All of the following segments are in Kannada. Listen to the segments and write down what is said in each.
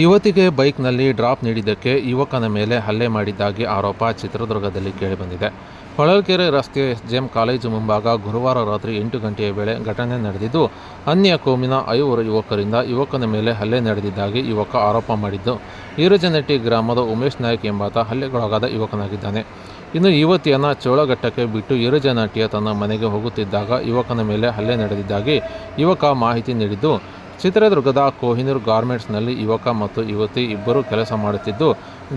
ಯುವತಿಗೆ ಬೈಕ್ನಲ್ಲಿ ಡ್ರಾಪ್ ನೀಡಿದ್ದಕ್ಕೆ ಯುವಕನ ಮೇಲೆ ಹಲ್ಲೆ ಮಾಡಿದ್ದಾಗಿ ಆರೋಪ ಚಿತ್ರದುರ್ಗದಲ್ಲಿ ಕೇಳಿಬಂದಿದೆ. ಹೊಳಲ್ಕೆರೆ ರಸ್ತೆಯ ಎಸ್ಜೆಎಂ ಕಾಲೇಜು ಮುಂಭಾಗ ಗುರುವಾರ ರಾತ್ರಿ ಎಂಟು ಗಂಟೆಯ ವೇಳೆ ಘಟನೆ ನಡೆದಿದ್ದು, ಅನ್ಯ ಕೋಮಿನ ಐವರು ಯುವಕರಿಂದ ಯುವಕನ ಮೇಲೆ ಹಲ್ಲೆ ನಡೆದಿದ್ದಾಗಿ ಯುವಕ ಆರೋಪ ಮಾಡಿದ್ದು ಈರಜನಟ್ಟಿ ಗ್ರಾಮದ ಉಮೇಶ್ ನಾಯ್ಕ ಎಂಬಾತ ಹಲ್ಲೆಗೊಳಗಾದ ಯುವಕನಾಗಿದ್ದಾನೆ. ಇನ್ನು ಯುವತಿಯನ್ನು ಚೋಳಘಟ್ಟಕ್ಕೆ ಬಿಟ್ಟು ಈರಜನಟ್ಟಿಯ ತನ್ನ ಮನೆಗೆ ಹೋಗುತ್ತಿದ್ದಾಗ ಯುವಕನ ಮೇಲೆ ಹಲ್ಲೆ ನಡೆದಿದ್ದಾಗಿ ಯುವಕ ಮಾಹಿತಿ ನೀಡಿದ್ದು ಚಿತ್ರದುರ್ಗದ ಕೋಹಿನೂರ್ ಗಾರ್ಮೆಂಟ್ಸ್ನಲ್ಲಿ ಯುವಕ ಮತ್ತು ಯುವತಿ ಇಬ್ಬರು ಕೆಲಸ ಮಾಡುತ್ತಿದ್ದು,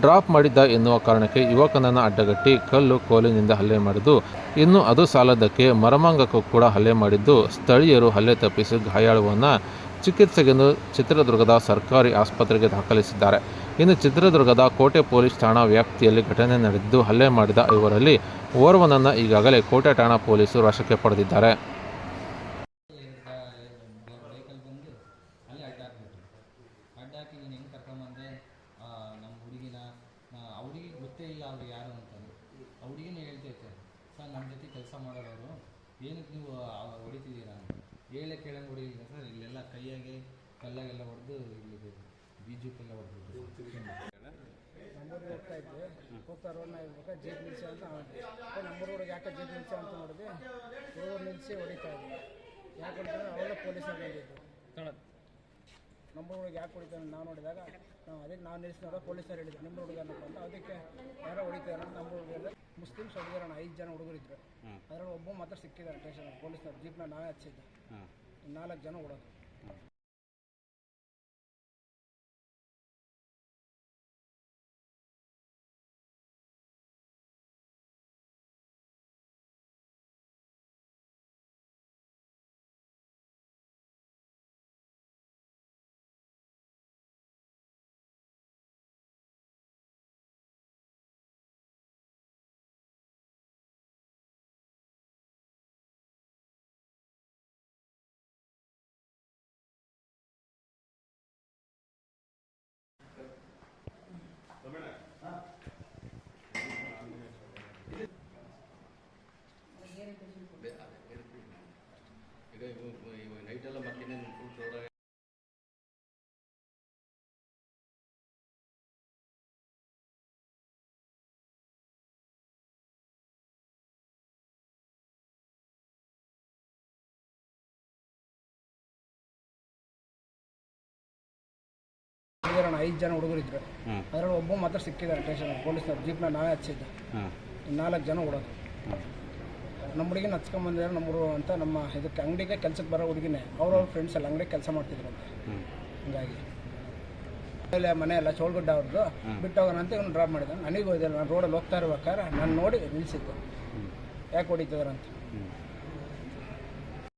ಡ್ರಾಪ್ ಮಾಡಿದ್ದ ಎನ್ನುವ ಕಾರಣಕ್ಕೆ ಯುವಕನನ್ನು ಅಡ್ಡಗಟ್ಟಿ ಕಲ್ಲು ಕೋಲಿನಿಂದ ಹಲ್ಲೆ ಮಾಡಿದ್ದು, ಇನ್ನು ಅದು ಸಾಲದಕ್ಕೆ ಮರಮಾಂಗಕ್ಕೂ ಕೂಡ ಹಲ್ಲೆ ಮಾಡಿದ್ದು, ಸ್ಥಳೀಯರು ಹಲ್ಲೆ ತಪ್ಪಿಸಿ ಗಾಯಾಳುವನ್ನು ಚಿಕಿತ್ಸೆಗೆಂದು ಚಿತ್ರದುರ್ಗದ ಸರ್ಕಾರಿ ಆಸ್ಪತ್ರೆಗೆ ದಾಖಲಿಸಿದ್ದಾರೆ. ಇನ್ನು ಚಿತ್ರದುರ್ಗದ ಕೋಟೆ ಪೊಲೀಸ್ ಠಾಣಾ ವ್ಯಾಪ್ತಿಯಲ್ಲಿ ಘಟನೆ ನಡೆದಿದ್ದು, ಹಲ್ಲೆ ಮಾಡಿದ ಇವರಲ್ಲಿ ಓರ್ವನನ್ನು ಈಗಾಗಲೇ ಕೋಟೆ ಠಾಣಾ ಪೊಲೀಸರು ವಶಕ್ಕೆ ಪಡೆದಿದ್ದಾರೆ. ಅಡ್ಡ ಹಾಕಿ ನೀನು ಹೆಂಗೆ ಕರ್ಕೊಂಬಂದೆ ಆ, ನಮ್ಮ ಹುಡುಗಿನ ಆ ಹುಡುಗಿಗೆ ಗೊತ್ತೇ ಇಲ್ಲ ಅವ್ರು ಯಾರು ಅಂತಂದು. ಆ ಹುಡುಗಿನೇ ಹೇಳ್ತೈತೆ ಸರ್ ನಮ್ಮ ಜೊತೆ ಕೆಲಸ ಮಾಡೋರವರು ಏನಕ್ಕೆ ನೀವು ಹೊಡಿತಿದ್ದೀರಾ? ಅಂತ. ಹೇಳೇ ಕೇಳಂಗೆ ಹೊಡಿಲಿಲ್ಲ ಸರ್. ಇಲ್ಲೆಲ್ಲ ಕೈಯಾಗೆ ಕಲ್ಲಾಗೆಲ್ಲ ಹೊಡೆದು ಇಲ್ಲಿ ಬೀಜಕ್ಕೆಲ್ಲ ಹೊಡೆದು ನಮ್ಮೂರಿಗೆ ಹೋಗ್ತಾ ಇದ್ವಿ ಹೋಗ್ತಾ ರೋಡ್ನ ಇರ್ಬೇಕಾ ಜೀಪ್ ನಿಲ್ಸಿ ಅಂತ ಅಂದ್ವಿ ನಮ್ಮೂರ ಹುಡುಗ ಯಾಕೆ ಜೀಪ್ ನಿಲ್ಸಿ ಅಂತ ನೋಡಿದ್ವಿ ಹುಡುಗರು ನಿಲ್ಲಿಸಿ ಹೊಡಿತಾ ಇದ್ವಿ ಯಾಕೆ ಹೊಡಿತಾರೆ ಅವೆಲ್ಲ ಪೊಲೀಸರು ಬಂದಿದ್ದು ನಮ್ಮೂರ ಹುಡುಗ ಯಾಕೆ ಹೊಡಿತಾನೆ ನಾವು ನೋಡಿದಾಗ ನಾವು ಅದಕ್ಕೆ ನಾನು ನಿಲ್ಲಿಸಿ ನೋಡೋ ಪೊಲೀಸರು ಹೇಳಿದ್ರು ನಿಮ್ಮ ಹುಡುಗನ ಅಂತ. ಅದಕ್ಕೆ ಯಾರೋ ಹೊಡಿತಾರೆ ನಮ್ಮ ಹುಡುಗರು ಮುಸ್ಲಿಮ್ಸ್ ಹುಡುಗರಣ ಐದು ಜನ ಹುಡುಗರಿದ್ರು ಅದರಲ್ಲಿ ಒಬ್ಬ ಮಾತ್ರ ಸಿಕ್ಕಿದ್ದಾರೆ ಸ್ಟೇಷನ್ ಪೊಲೀಸರು ಜೀಪ್ನ ನಾವೇ ಹಚ್ಚಿದ್ದೆ ನಾಲ್ಕು ಜನ ಹೊಡೋದು ಹುಡುಗರಣ ಐದು ಜನ ಹುಡುಗರಿದ್ರು. ಅದರಲ್ಲಿ ಒಬ್ಬ ಮಾತ್ರ ಸಿಕ್ಕಿದ್ದಾರೆ ಸ್ಟೇಷನ್ ಪೊಲೀಸ್ನವ್ರು. ಜೀಪ್ನ ನಾವೇ ಹಚ್ಚಿದ್ದೆ. ನಾಲ್ಕು ಜನ ಹೊಡೋದು ನಮ್ಮ ಹುಡುಗಿನ ಹಚ್ಕೊಂಬಂದಿದ್ದಾರೆ ಹುಡುಗ ಅಂತ ನಮ್ಮ ಇದಕ್ಕೆ ಅಂಗಡಿಗೆ ಕೆಲಸಕ್ಕೆ ಬರೋ ಹುಡುಗಿನೇ. ಅವ್ರವ್ರ ಫ್ರೆಂಡ್ಸ್ ಎಲ್ಲ ಅಂಗಡಿ ಕೆಲಸ ಮಾಡ್ತಿದ್ರಂತೆ ಹಂಗಾಗಿ. ಆಮೇಲೆ ಮನೆ ಎಲ್ಲ ಚೋಳ್ಗುಡ್ಡ ಅವ್ರದ್ದು ಬಿಟ್ಟೋಗೋಣ ಅಂತ ಇವ್ನು ಡ್ರಾಪ್ ಮಾಡಿದ. ನನಗೆ ಹೋಯ್ದೆ ನಾನು ರೋಡಲ್ಲಿ ಹೋಗ್ತಾ ಇರ್ಬೇಕಾದ್ರೆ ನಾನು ನೋಡಿ ನಿಲ್ಲಿಸಿದ್ದು ಯಾಕೆ ಹೊಡಿತಿದಾರೆ ಅಂತ.